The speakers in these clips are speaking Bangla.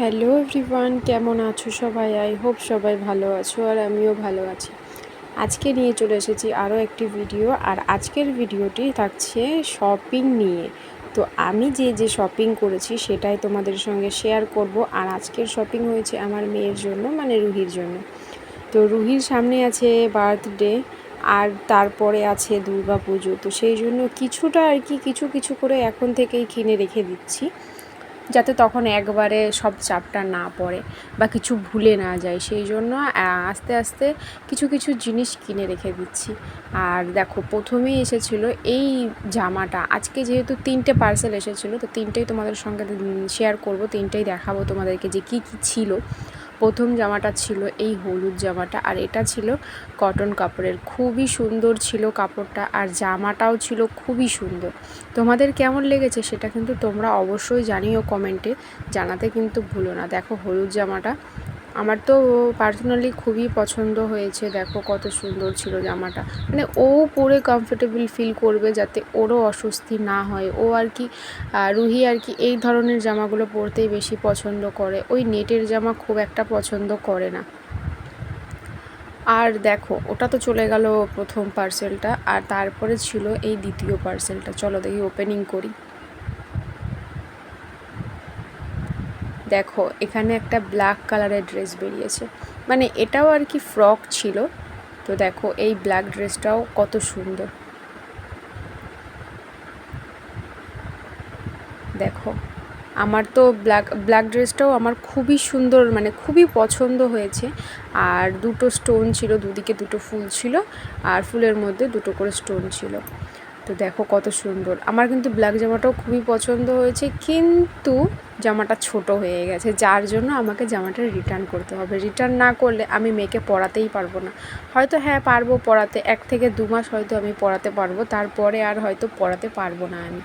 হ্যালো এভরিওয়ান কেমন আছো সবাই? আই হোপ সবাই ভালো আছো আর আমিও ভালো আছি। আজকে নিয়ে চলে এসেছি আরও একটি ভিডিও আর আজকের ভিডিওটি থাকছে শপিং নিয়ে। তো আমি যে যে শপিং করেছি সেটাই তোমাদের সঙ্গে শেয়ার করব। আর আজকের শপিং হয়েছে আমার মেয়ের জন্য মানে রুহির জন্য। তো রুহির সামনে আছে বার্থডে আর তারপরে আছে দুর্গা পুজো তো সেই জন্য কিছুটা আর কি কিছু কিছু করে এখন থেকেই কিনে রেখে দিচ্ছি। যাতে তখন একবারে সব চাপটা না পড়ে বা কিছু ভুলে না যায়। সেই জন্য আস্তে আস্তে কিছু কিছু জিনিস কিনে রেখে দিচ্ছি। আর দেখো, প্রথমেই এসেছিল এই জামাটা। আজকে যেহেতু তিনটে পার্সেল এসেছিল, তো তিনটেই তোমাদের সঙ্গে শেয়ার করব, তিনটেই দেখাবো তোমাদেরকে যে কী কী ছিল। প্রথম জামাটা ছিল এই হলুদ জামাটা আর এটা ছিল কটন কাপড়ের। খুবই সুন্দর ছিল কাপড়টা আর জামাটাও ছিল খুবই সুন্দর। তোমাদের কেমন লেগেছে সেটা কিন্তু তোমরা অবশ্যই জানিও কমেন্টে, জানাতে কিন্তু ভুলো না। দেখো হলুদ জামাটা আমার তো পার্সোনালি খুবই পছন্দ হয়েছে, দেখো কত সুন্দর ছিল জামাটা। মানে ও পরে কমফোর্টেবল ফিল করবে যাতে ওরও অস্বস্তি না হয়। ও আর কি রুহি আর কি এই ধরনের জামাগুলো পরতেই বেশি পছন্দ করে। ওই নেটের জামা খুব একটা পছন্দ করে না। আর দেখো, ওটা তো চলে গেল প্রথম পার্সেলটা আর তারপরে ছিল এই দ্বিতীয় পার্সেলটা চলো দেখি ওপেনিং করি। দেখো, এখানে একটা ব্ল্যাক কালারের ড্রেস বেরিয়েছে। মানে এটাও আর কি ফ্রক ছিল। তো দেখো, এই ব্ল্যাক ড্রেসটাও কত সুন্দর। দেখো, আমার তো ব্ল্যাক ব্ল্যাক ড্রেসটাও আমার খুবই সুন্দর মানে খুবই পছন্দ হয়েছে। আর দুটো স্টোন ছিল, দুদিকে দুটো ফুল ছিল, আর ফুলের মধ্যে দুটো করে স্টোন ছিল। তো দেখো কত সুন্দর। আমার কিন্তু ব্ল্যাক জামাটাও খুবই পছন্দ হয়েছে। কিন্তু জামাটা ছোট হয়ে গেছে, যার জন্য আমাকে জামাটা রিটার্ন করতে হবে। রিটার্ন না করলে আমি মেয়েকে পড়াতেই পারব না। হয়তো হ্যাঁ পারব পড়াতে, এক থেকে দু মাস হয়তো আমি পড়াতে পারব, তারপরে আর হয়তো পড়াতে পারব না আমি।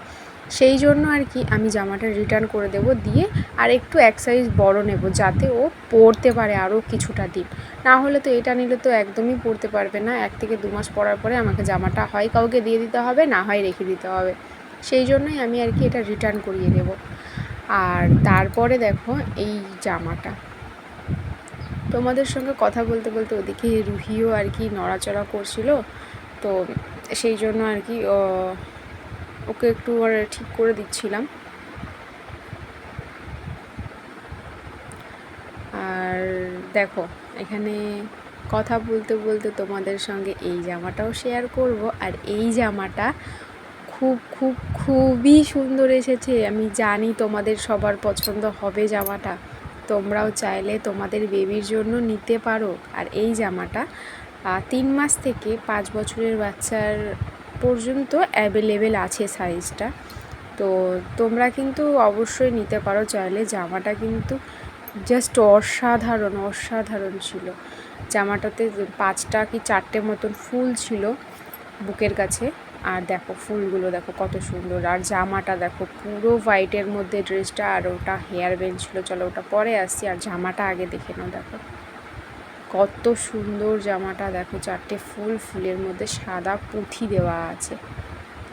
সেই জন্য আর কি আমি জামাটা রিটার্ন করে দেব, দিয়ে আর একটু এক সাইজ বড় নেব, যাতে ও পরতে পারে আরও কিছুটা দিন। না হলে তো এটা নিলে তো একদমই পরতে পারবে না, এক থেকে দু মাস পরার পরে আমাকে জামাটা হয় কাউকে দিয়ে দিতে হবে, না হয় রেখে দিতে হবে। সেই জন্যই আমি আর কি এটা রিটার্ন করিয়ে দেব। আর তারপরে দেখো এই জামাটা। তোমাদের সঙ্গে কথা বলতে বলতে ওদিকে রুহিও আর কি নড়াচড়া করছিল। তো সেই জন্য আর কি ওকে একটু আর ঠিক করে দিচ্ছিলাম। আর দেখো, এখানে কথা বলতে বলতে তোমাদের সঙ্গে এই জামাটাও শেয়ার করব। আর এই জামাটা খুব খুব, খুবই সুন্দর এসেছে। আমি জানি তোমাদের সবার পছন্দ হবে জামাটা। তোমরাও চাইলে তোমাদের বেবির জন্য নিতে পারো। আর এই জামাটা তিন মাস থেকে পাঁচ বছরের বাচ্চার পর্যন্ত অ্যাভেলেবেল আছে সাইজটা তো তোমরা কিন্তু অবশ্যই নিতে পারো। চাইলে জামাটা কিন্তু জাস্ট অসাধারণ অসাধারণ ছিল। জামাটাতে পাঁচটা কি চারটে মতন ফুল ছিল বুকের কাছে। আর দেখো ফুলগুলো দেখো কত সুন্দর। আর জামাটা দেখো পুরো হোয়াইটের মধ্যে ড্রেসটা আর ওটা হেয়ার বেঞ্চ ছিল। চলো ওটা পরে আসছি। আর জামাটা আগে দেখে নাও দেখো। কত সুন্দর জামাটা দেখো। চারটে ফুল, ফুলের মধ্যে সাদা পুঁথি দেওয়া আছে।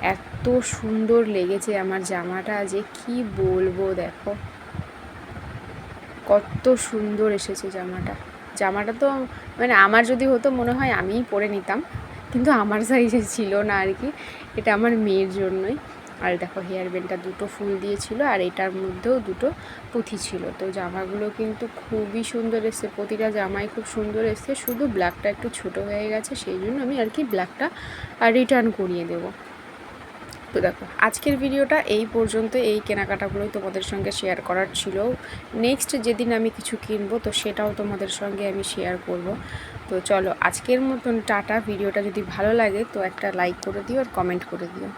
এত সুন্দর লেগেছে আমার জামাটা যে কি বলব দেখো। কত সুন্দর এসেছে জামাটা। জামাটা তো মানে আমার যদি হতো মনে হয় আমিই পরে নিতাম। কিন্তু আমার সাইজে ছিল না আর কি। এটা আমার মেয়ের জন্যই। আর দেখো হেয়ার ব্যান্ডটা দুটো ফুল দিয়েছিল আর এটার মধ্যেও দুটো পুঁথি ছিল। তো জামাগুলো কিন্তু খুবই সুন্দর এসছে, প্রতিটা জামাই খুব সুন্দর এসছে। শুধু ব্ল্যাকটা একটু ছোট হয়ে গেছে, সেই জন্য আমি আর কি ব্ল্যাকটা রিটার্ন করিয়ে দেবো। তো দেখো, আজকের ভিডিওটা এই পর্যন্ত। এই কেনাকাটাগুলোই তোমাদের সঙ্গে শেয়ার করার ছিল। নেক্সট যেদিন আমি কিছু কিনবো, তো সেটাও তোমাদের সঙ্গে আমি শেয়ার করব। তো চলো, আজকের মতন টাটা। ভিডিওটা যদি ভালো লাগে, তো একটা লাইক করে দিও আর কমেন্ট করে দিও।